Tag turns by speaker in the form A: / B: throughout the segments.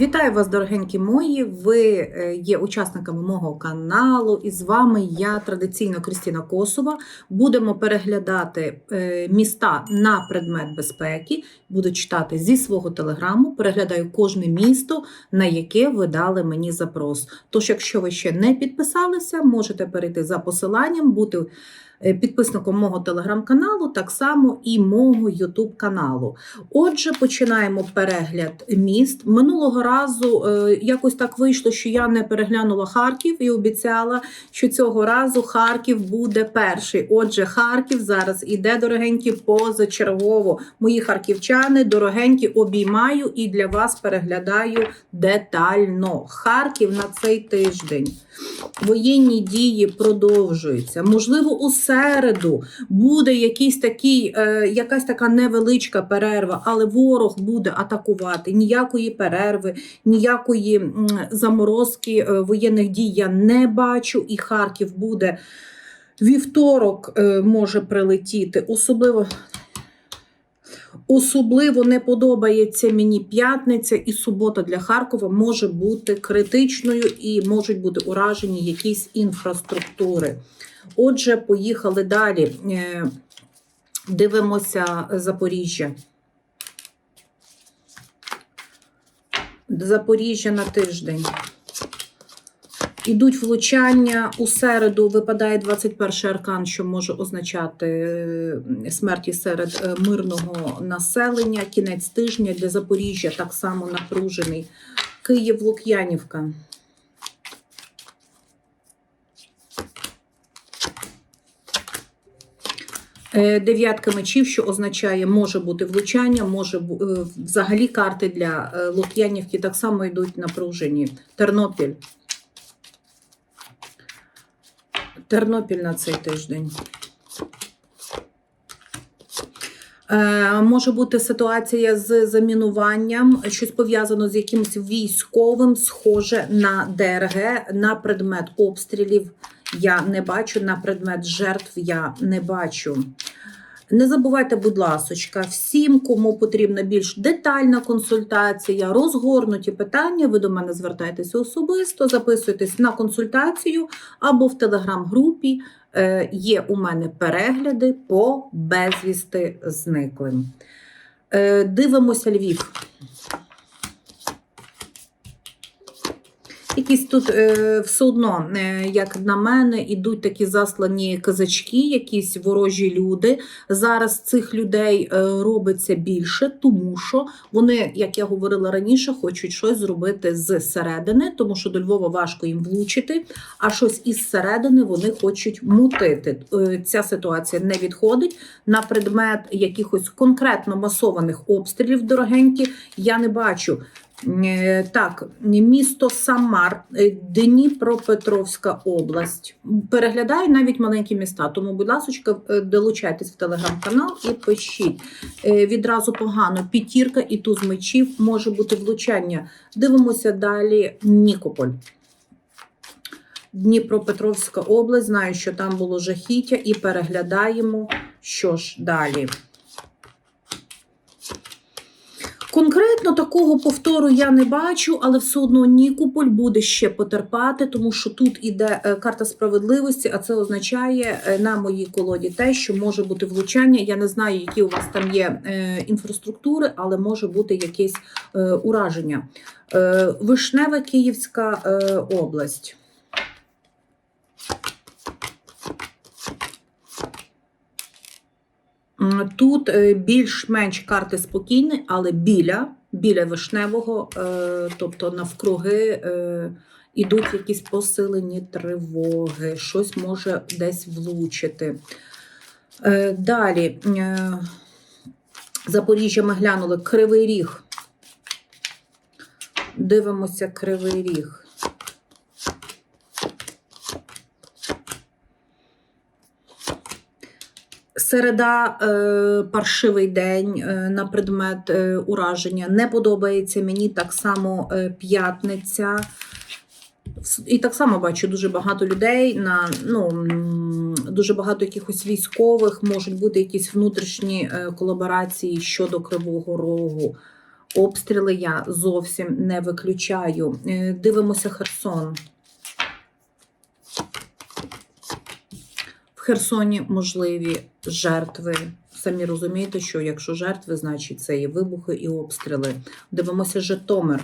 A: Вітаю вас, дорогенькі мої. Ви е, є учасниками мого каналу, і з вами я традиційно Кристина Косова. Будемо переглядати е, міста на предмет безпеки. Буду читати зі свого телеграму. Переглядаю кожне місто, на яке ви дали мені запрос. Тож, якщо ви ще не підписалися, можете перейти за посиланням, бути підписником мого телеграм-каналу, так само і мого Ютуб каналу. Отже, починаємо перегляд міст. Минулого разу е, якось так вийшло, що я не переглянула Харків і обіцяла, що цього разу Харків буде перший. Отже, Харків зараз іде дорогенькі позачергово. Мої харківчани дорогенькі обіймаю і для вас переглядаю детально. Харків на цей тиждень. Воєнні дії продовжуються. Можливо, у середу буде якийсь такий, е, якась така невеличка перерва, але ворог буде атакувати. Ніякої перерви, ніякої м, заморозки е, воєнних дій я не бачу, і Харків буде вівторок е, може прилетіти. Особливо. Особливо не подобається мені п'ятниця і субота для Харкова може бути критичною і можуть бути уражені якісь інфраструктури. Отже, поїхали далі. Е, Дивимося Запоріжжя. Запоріжжя на тиждень. Ідуть влучання у середу. Випадає 21 аркан, що може означати смерті серед е, мирного населення. Кінець тижня для Запоріжжя так само напружений. Київ, Лук'янівка. Е, Дев'ятка мечів, що означає, може бути влучання, може е, взагалі карти для Лук'янівки так само йдуть напружені. Тернопіль. Тернопіль на цей тиждень. Е, може бути ситуація з замінуванням, щось пов'язано з якимось військовим, схоже на ДРГ, на предмет обстрілів. Я не бачу, на предмет жертв я не бачу. Не забувайте, будь ласочка, всім, кому потрібна більш детальна консультація, розгорнуті питання, ви до мене звертайтеся особисто, записуйтесь на консультацію або в телеграм-групі. Е, Є у мене перегляди по безвісти зниклим. Е, Дивимося Львів. Якісь тут е, все одно, е, як на мене, ідуть такі заслані казачки, якісь ворожі люди. Зараз цих людей е, робиться більше, тому що вони, як я говорила раніше, хочуть щось зробити з середини, тому що до Львова важко їм влучити, а щось із середини вони хочуть мутити. Е, Ця ситуація не відходить на предмет якихось конкретно масованих обстрілів дорогенькі. Я не бачу. Е, Так, місто Самар, е, Дніпропетровська область. Переглядаю навіть маленькі міста. Тому, будь ласка, е, долучайтесь в телеграм-канал і пишіть. Відразу погано. П'ятірка і туз мечів може бути влучання. Дивимося далі. Нікополь. Дніпропетровська область. Знаю, що там було жахіття, і переглядаємо, що ж далі. Конкретно такого повтору я не бачу, але все одно Нікополь буде ще потерпати, тому що тут іде е, карта справедливості, а це означає е, на моїй колоді те, що може бути влучання. Я не знаю, які у вас там є е, інфраструктури, але може бути якесь ураження. Вишнева Київська область. Тут е, більш-менш карти спокійні, але біля, біля вишневого, е, тобто навкруги е, ідуть якісь посилені тривоги, щось може десь влучити. Е, Далі е, Запоріжжя ми глянули Кривий Ріг. Дивимося Кривий Ріг. Середа е, паршивий день е, на предмет е, ураження. Не подобається мені так само п'ятниця. І так само бачу дуже багато людей на ну дуже багато якихось військових, можуть бути якісь внутрішні колаборації щодо Кривого Рогу. Обстріли я зовсім не виключаю. Дивимося Херсон. Херсоні можливі жертви. Самі розумієте, що якщо жертви, значить це і вибухи, і обстріли. Дивимося Житомир.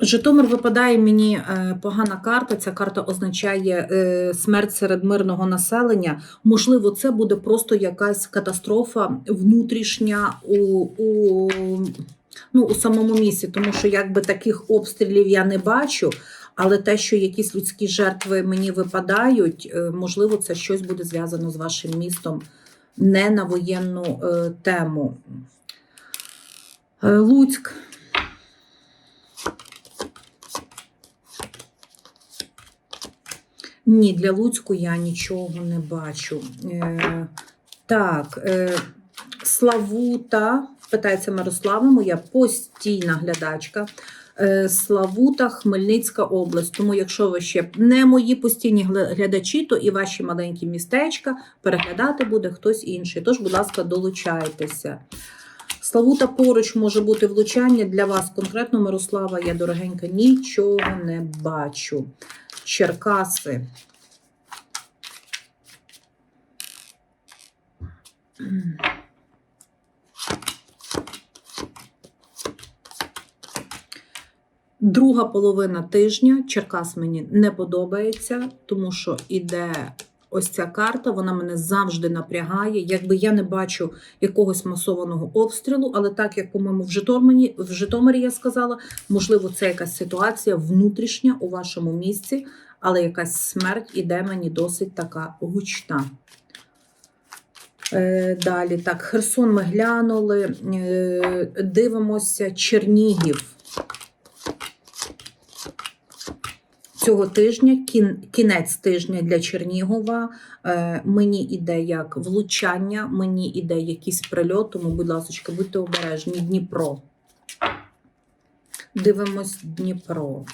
A: Житомир випадає мені е, погана карта. Ця карта означає е, смерть серед мирного населення. Можливо, це буде просто якась катастрофа внутрішня у, у, ну, у самому місті, тому що якби таких обстрілів я не бачу. Але те, що якісь людські жертви мені випадають, е, можливо, це щось буде зв'язано з вашим містом не на воєнну е, тему. Е, Луцьк. Ні, для Луцьку я нічого не бачу. Так, Славута, питається Мирослава, моя постійна глядачка. Е, Славута, Хмельницька область. Тому, якщо ви ще не мої постійні глядачі, то і ваші маленькі містечка переглядати буде хтось інший. Тож, будь ласка, долучайтеся. Славута поруч може бути влучання для вас конкретно, Мирослава, я дорогенька, нічого не бачу. Черкаси. Друга половина тижня Черкас мені не подобається, тому що іде ось ця карта, вона мене завжди напрягає. Якби я не бачу якогось масованого обстрілу, але так як, по-моєму, в Житомирі, в Житомирі я сказала, можливо, це якась ситуація внутрішня у вашому місці, але якась смерть іде мені досить така гучна. Е, Далі, так, Херсон ми глянули. Е, Дивимося Чернігів. Цього тижня, кін, кінець тижня для Чернігова, е, мені іде як влучання, мені іде якийсь прильот, тому, будь ласка, будьте обережні. Дніпро. Дивимось Дніпро.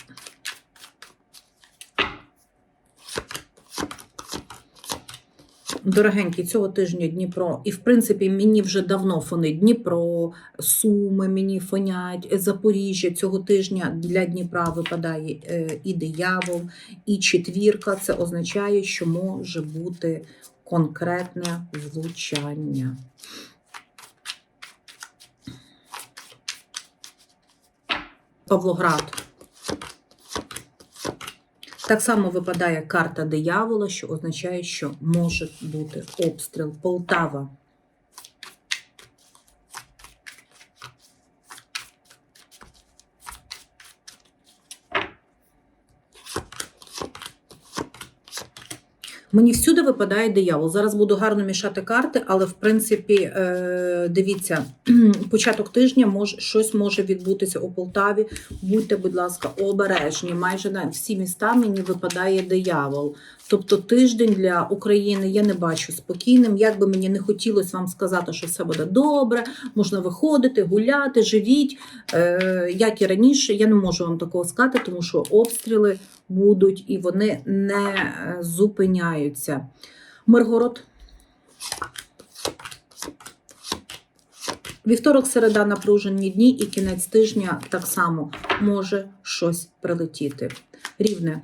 A: Дорогенькі, цього тижня Дніпро, і в принципі мені вже давно фонить Дніпро, Суми мені фонять, Запоріжжя цього тижня для Дніпра випадає е, і диявол, і четвірка. Це означає, що може бути конкретне влучання. Павлоград. Так само випадає карта диявола, що означає, що може бути обстріл Полтава. Мені всюди випадає диявол. Зараз буду гарно мішати карти, але в принципі, е, дивіться, початок тижня може щось може відбутися у Полтаві. Будьте, будь ласка, обережні. Майже на всі міста мені випадає диявол. Тобто тиждень для України я не бачу спокійним. Як би мені не хотілося вам сказати, що все буде добре, можна виходити, гуляти, живіть. Е, як і раніше, я не можу вам такого сказати, тому що обстріли будуть і вони не е, зупиняються. Миргород. Вівторок, середа, напружені дні, і кінець тижня так само може щось прилетіти. Рівне.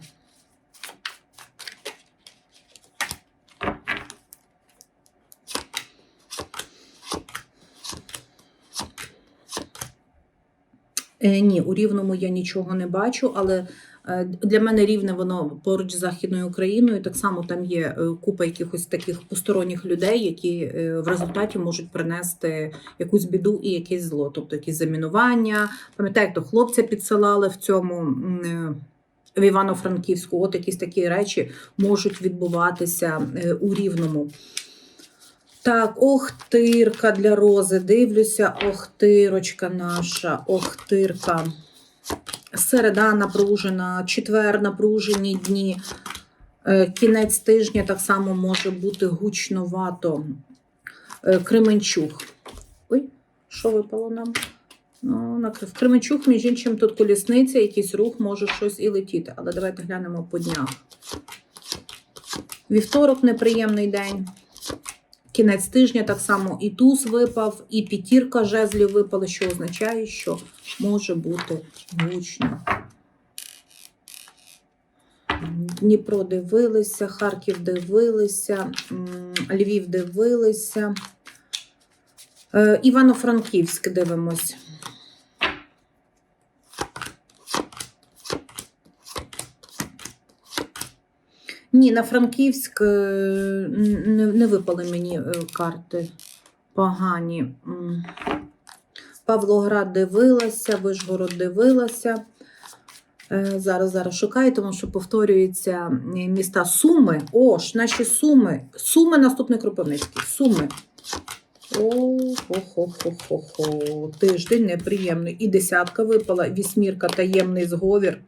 A: Ні, у Рівному я нічого не бачу, але е, для мене рівне воно поруч з Західною Україною. Так само там є е, купа якихось таких посторонніх людей, які е, в результаті можуть принести якусь біду і якесь зло, тобто якісь замінування. Пам'ятаєте, хлопця підсилали в цьому. е, В Івано-Франківську, от якісь такі речі можуть відбуватися е, у Рівному. Так, охтирка для рози. Дивлюся, охтирочка наша, охтирка. Середа напружена, четвер напружені дні. Е, Кінець тижня так само може бути гучновато. Е, Кременчуг. Ой, що випало нам? Ну, накрив. Кременчуг, між іншим, тут колісниця, якийсь рух, може щось і летіти. Але давайте глянемо по днях. Вівторок неприємний день. Кінець тижня так само і туз випав, і п'ятірка жезлів випала, що означає, що може бути гучно. Дніпро дивилися, Харків дивилися, Львів дивилися. Е, Івано-Франківськ дивимось. Ні, на Франківськ е, не, не випали мені е, карти погані. Павлоград дивилася, Вишгород дивилася. Е, Зараз зараз шукаю, тому що повторюються міста Суми. О, ж наші Суми. Суми наступний Кропивницький. Суми. О, хо-хо-хо-хо-хо. Тиждень неприємний. І десятка випала, вісьмірка, таємний зговір,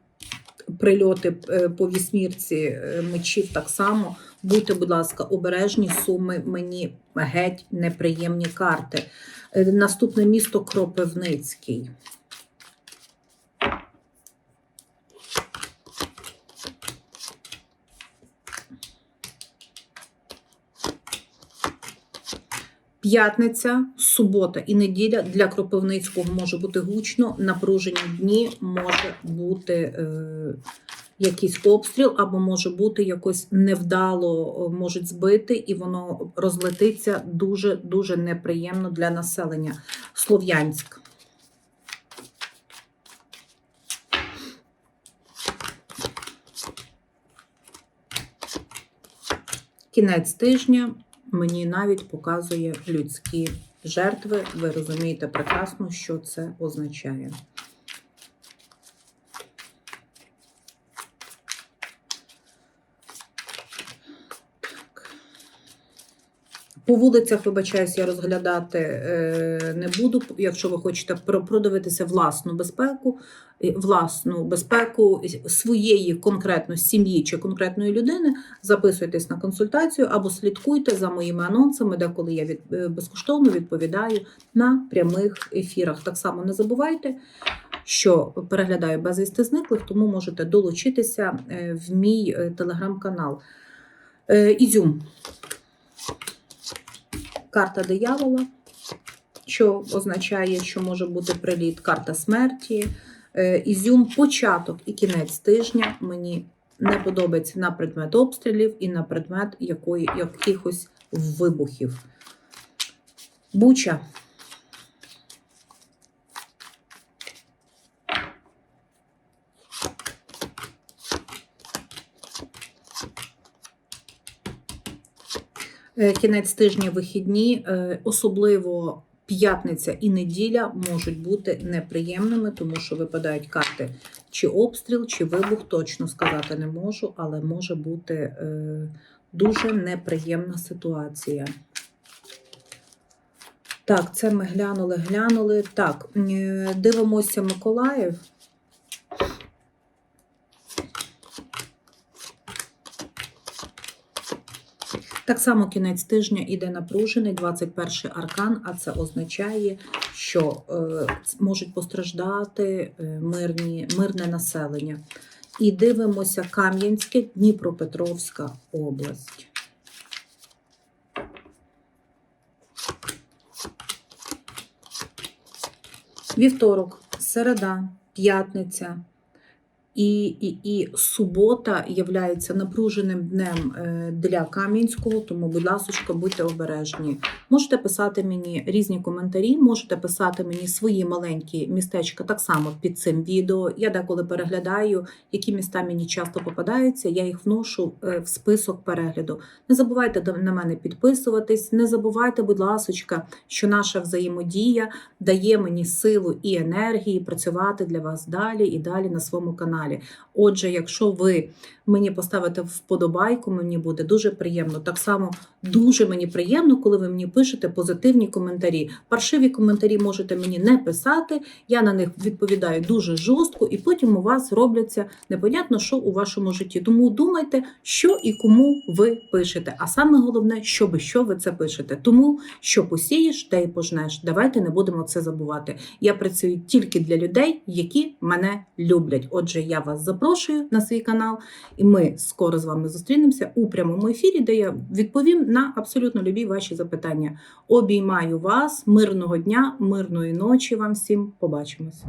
A: прильоти е, по вісьмірці е, мечів так само. Будьте, будь ласка, обережні суми мені геть неприємні карти. Е, Наступне місто Кропивницький. П'ятниця, субота і неділя для Кропивницького може бути гучно, напружені дні може бути е, якийсь обстріл, або може бути якось невдало е, можуть збити, і воно розлетиться дуже дуже неприємно для населення. Слов'янськ. Кінець тижня мені навіть показує людські жертви. Ви розумієте прекрасно, що це означає. По вулицях, вибачаюсь, я розглядати е, не буду. Якщо ви хочете продивитися власну безпеку, власну безпеку своєї конкретно сім'ї чи конкретної людини, записуйтесь на консультацію або слідкуйте за моїми анонсами, де коли я від, е, безкоштовно відповідаю на прямих ефірах. Так само не забувайте, що переглядаю безвісти зниклих, тому можете долучитися е, в мій телеграм-канал. Ізюм. Карта диявола, що означає, що може бути приліт, карта смерті. Е, Ізюм, початок і кінець тижня мені не подобається на предмет обстрілів і на предмет якої, якихось вибухів. Буча. Кінець тижня вихідні, е, особливо п'ятниця і неділя можуть бути неприємними, тому що випадають карти чи обстріл, чи вибух, точно сказати не можу, але може бути е, дуже неприємна ситуація. Так, це ми глянули, глянули. Так, е, дивимося Миколаїв. Так само кінець тижня іде напружений, 21 аркан, а це означає, що е, можуть постраждати е, мирні, мирне населення. І дивимося Кам'янське, Дніпропетровська область. Вівторок, середа, п'ятниця і, і, і субота являється напруженим днем е, для Кам'янського, тому, будь ласка, будьте обережні. Можете писати мені різні коментарі, можете писати мені свої маленькі містечка так само під цим відео. Я деколи переглядаю, які міста мені часто попадаються, я їх вношу е, в список перегляду. Не забувайте на мене підписуватись, не забувайте, будь ласка, що наша взаємодія дає мені силу і енергії працювати для вас далі і далі на своєму каналі. Отже, якщо ви мені поставите вподобайку, мені буде дуже приємно. Так само дуже мені приємно, коли ви мені пишете позитивні коментарі. Паршиві коментарі можете мені не писати. Я на них відповідаю дуже жорстко, і потім у вас робляться непонятно, що у вашому житті. Тому думайте, що і кому ви пишете. А саме головне, щоб що ви це пишете. Тому що посієш, те й пожнеш. Давайте не будемо це забувати. Я працюю тільки для людей, які мене люблять. Отже, я вас запрошую на свій канал, і ми скоро з вами зустрінемося у прямому ефірі, де я відповім на абсолютно любі ваші запитання. Обіймаю вас, мирного дня, мирної ночі вам всім. Побачимось.